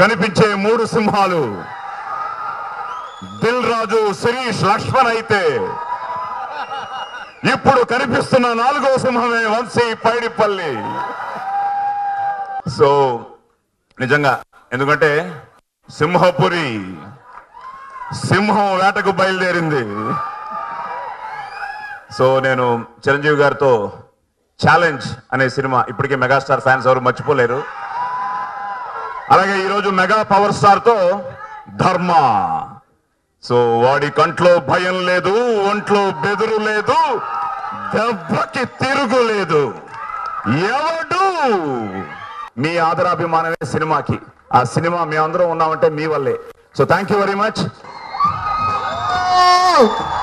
కనిపించే మూడు సింహాలు. దిల్ రాజు శిరీష్ లక్ష్మణ్ అయితే ఇప్పుడు కనిపిస్తున్న నాలుగో సింహమే వంశీ పైడిపల్లి. సో నిజంగా ఎందుకంటే సింహపురి సింహం వేటకు బయలుదేరింది. సో నేను చిరంజీవి గారితో ఛాలెంజ్ అనే సినిమా ఇప్పటికే మెగాస్టార్ ఫ్యాన్స్ ఎవరు మర్చిపోలేరు. అలాగే ఈరోజు మెగా పవర్ స్టార్తో ధర్మ. సో వాడి కంట్లో భయం లేదు ఒంట్లో బెదురు లేదు దెబ్బకి తిరుగులేదు ఎవడు? మీ ఆదరాభిమానమే సినిమాకి. ఆ సినిమా మేమందరం ఉన్నామంటే మీ వల్లే. So thank you very much. Oh!